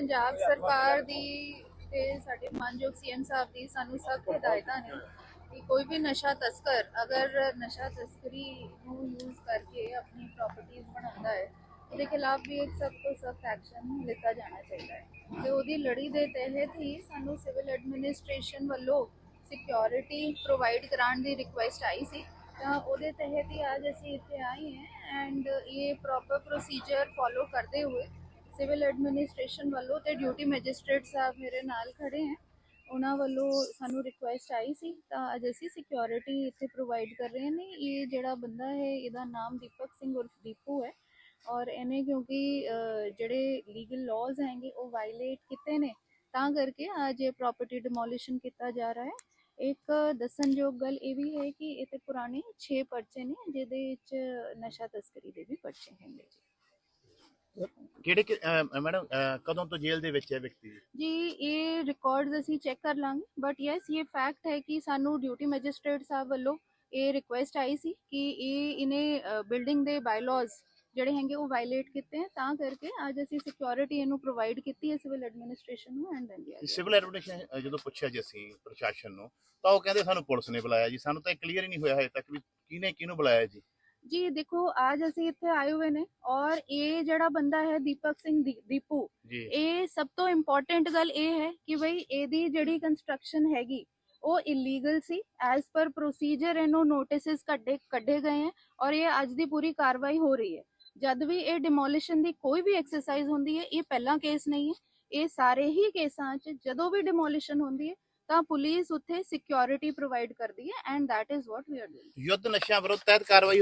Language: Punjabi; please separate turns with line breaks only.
ਪੰਜਾਬ ਸਰਕਾਰ ਦੀ ਤੇ ਸਾਡੇ ਮਾਨਯੋਗ ਸੀਐਮ ਸਾਹਿਬ ਦੀ ਸਾਨੂੰ ਸਖਤ ਹਦਾਇਤਾਂ ਨੇ ਕਿ ਕੋਈ ਵੀ ਨਸ਼ਾ ਤਸਕਰ, ਅਗਰ ਨਸ਼ਾ ਤਸਕਰੀ ਨੂੰ ਯੂਜ਼ ਕਰਕੇ ਆਪਣੀ ਪ੍ਰਾਪਰਟੀਆਂ ਬਣਾਉਂਦਾ ਹੈ, ਉਹਦੇ ਖਿਲਾਫ ਵੀ ਇੱਕ ਸਖਤ ਤੋਂ ਸਖਤ ਐਕਸ਼ਨ ਲਿੱਤਾ ਜਾਣਾ ਚਾਹੀਦਾ ਹੈ। ਤੇ ਉਹਦੀ ਲੜੀ ਦੇ ਤਹਿਤ ਹੀ ਸਾਨੂੰ ਸਿਵਲ ਐਡਮਿਨਿਸਟ੍ਰੇਸ਼ਨ ਵੱਲੋਂ ਸਿਕਿਉਰਿਟੀ ਪ੍ਰੋਵਾਈਡ ਕਰਾਉਣ ਦੀ ਰਿਕੁਐਸਟ ਆਈ ਸੀ। ਤਾਂ ਉਹਦੇ ਤਹਿਤ ਹੀ ਅੱਜ ਅਸੀਂ ਇੱਥੇ ਆਏ ਹਾਂ ਐਂਡ ਇਹ ਪ੍ਰੋਪਰ ਪ੍ਰੋਸੀਜਰ ਫੋਲੋ ਕਰਦੇ ਹੋਏ ਸਿਵਲ ਐਡਮਿਨਿਸਟ੍ਰੇਸ਼ਨ ਵੱਲੋਂ ਤੇ ਡਿਊਟੀ ਮੈਜਿਸਟ੍ਰੇਟ ਸਾਹਿਬ ਮੇਰੇ ਨਾਲ ਖੜੇ ਹੈ। ਉਹਨਾਂ ਵੱਲੋਂ ਸਾਨੂੰ ਰਿਕੁਐਸਟ ਆਈ ਸੀ, ਤਾਂ ਅੱਜ ਅਸੀਂ ਸਿਕਿਉਰਿਟੀ ਇੱਥੇ ਪ੍ਰੋਵਾਈਡ ਕਰ ਰਹੇ ਨੇ। ਇਹ ਜਿਹੜਾ ਬੰਦਾ ਹੈ, ਇਹਦਾ ਨਾਮ ਦੀਪਕ ਸਿੰਘ ਉਰਫ ਦੀਪੂ ਹੈ। ਔਰ ਇਹਨੇ ਕਿਉਂਕਿ ਜਿਹੜੇ ਲੀਗਲ ਲਾਜ਼ ਹੈਗੇ, ਉਹ ਵਾਇਲੇਟ ਕੀਤੇ ਨੇ। ਤਾਂ ਕਰਕੇ ਅੱਜ ਇਹ ਪ੍ਰਾਪਰਟੀ ਡਿਮੋਲੀਸ਼ਨ ਕੀਤਾ ਜਾ ਰਿਹਾ ਹੈ। ਇੱਕ ਦੱਸਣਯੋਗ ਗੱਲ ਇਹ ਵੀ ਹੈ ਕਿ ਇਹ ਤੇ ਪੁਰਾਣੇ 6 ਪਰਚੇ ਨੇ, ਜਿਹਦੇ ਵਿੱਚ ਨਸ਼ਾ ਤਸਕਰੀ ਦੇ ਵੀ ਪਰਚੇ ਹੈਗੇ। ਜੀ
ਕਿਹੜੇ ਕਿ- ਅਹ ਮੈਡਮ ਅਹ ਕਦੋਂ ਤੋਂ ਜੇਲ੍ਹ ਦੇ ਵਿੱਚ ਹੈ ਵਿਅਕਤੀ?
ਜੀ ਇਹ ਰਿਕਾਰਡਸ ਅਸੀਂ ਚੈੱਕ ਕਰ ਲਾਂਗੇ ਬਟ ਯੈਸ ਇਹ ਫੈਕਟ ਹੈ ਕਿ ਸਾਨੂੰ ਡਿਊਟੀ ਮੈਜਿਸਟ੍ਰੇਟ ਸਾਹਿਬ ਵੱਲੋਂ ਇਹ ਰਿਕੁਐਸਟ ਆਈ ਸੀ ਕਿ ਇਹ ਇਹਨੇ ਬਿਲਡਿੰਗ ਦੇ ਬਾਇਲਾਜ਼ ਜਿਹੜੇ ਹੈਗੇ ਉਹ ਵਾਇਲੇਟ ਕੀਤੇ ਹੈ ਤਾਂ ਕਰਕੇ ਅੱਜ ਅਸੀਂ ਸਿਕਿਉਰਿਟੀ ਇਹਨੂੰ ਪ੍ਰੋਵਾਈਡ ਕੀਤੀ ਹੈ ਸਿਵਲ ਐਡਮਿਨਿਸਟ੍ਰੇਸ਼ਨ ਨੂੰ ਐਂਡ ਇੰਡੀਆ
ਸਿਵਲ ਐਡਮਿਨਿਸਟ੍ਰੇਸ਼ਨ ਜਦੋਂ ਪੁੱਛਿਆ ਜੀ ਅਸੀਂ ਪ੍ਰਸ਼ਾਸਨ ਨੂੰ ਤਾਂ ਉਹ ਕਹਿੰਦੇ ਸਾਨੂੰ ਪੁਲਿਸ ਨੇ ਬੁਲਾਇਆ ਜੀ ਸਾਨੂੰ ਤਾਂ ਕਲੀਅਰ ਹੀ ਨਹੀਂ ਹੋਇਆ ਹਜੇ ਤੱਕ ਵੀ ਕਿਹਨੇ ਕਿਹਨੂੰ ਬੁਲਾਇਆ ਜੀ।
ਜੀ ਦੇਖੋ ਅੱਜ ਅਸੀਂ ਇੱਥੇ ਆਏ ਹੋਏ ਨੇ ਔਰ ਇਹ ਜਿਹੜਾ ਬੰਦਾ ਹੈ ਦੀਪਕ ਸਿੰਘ ਦੀਪੂ ਇਹ ਸਭ ਤੋਂ ਇੰਪੋਰਟੈਂਟ ਗੱਲ ਇਹ ਹੈ ਕਿ ਬਈ ਇਹਦੀ ਜਿਹੜੀ ਕੰਸਟਰਕਸ਼ਨ ਹੈਗੀ ਉਹ ਇਲੀਗਲ ਸੀ ਐਜ਼ ਪਰ ਪ੍ਰੋਸੀਜਰ ਇਹਨੂੰ ਨੋਟਿਸਸ ਕੱਢੇ ਕੱਢੇ ਗਏ ਹੈ ਔਰ ਇਹ ਅੱਜ ਦੀ ਪੂਰੀ ਕਾਰਵਾਈ ਹੋ ਰਹੀ ਹੈ ਜਦ ਵੀ ਇਹ ਡਿਮੋਲੀਸ਼ਨ ਦੀ ਕੋਈ ਵੀ ਐਕਸਰਸਾਈਜ਼ ਹੁੰਦੀ ਹੈ ਇਹ ਪਹਿਲਾ ਕੇਸ ਨਹੀਂ ਹੈ ਇਹ ਸਾਰੇ ਹੀ ਕੇਸਾਂ 'ਚ ਜਦੋਂ ਵੀ ਡਿਮੋਲੀਸ਼ਨ ਹੁੰਦੀ ਹੈ ਤਾਂ ਪੁਲਿਸ ਉੱਥੇ ਸਿਕਿਉਰਿਟੀ ਪ੍ਰੋਵਾਈਡ ਕਰਦੀ ਹੈ and that is what we are doing
ਯੁੱਧ ਨਸ਼ਿਆਂ ਵਿਰੁੱਧ ਤਹਿਤ ਕਾਰਵਾਈ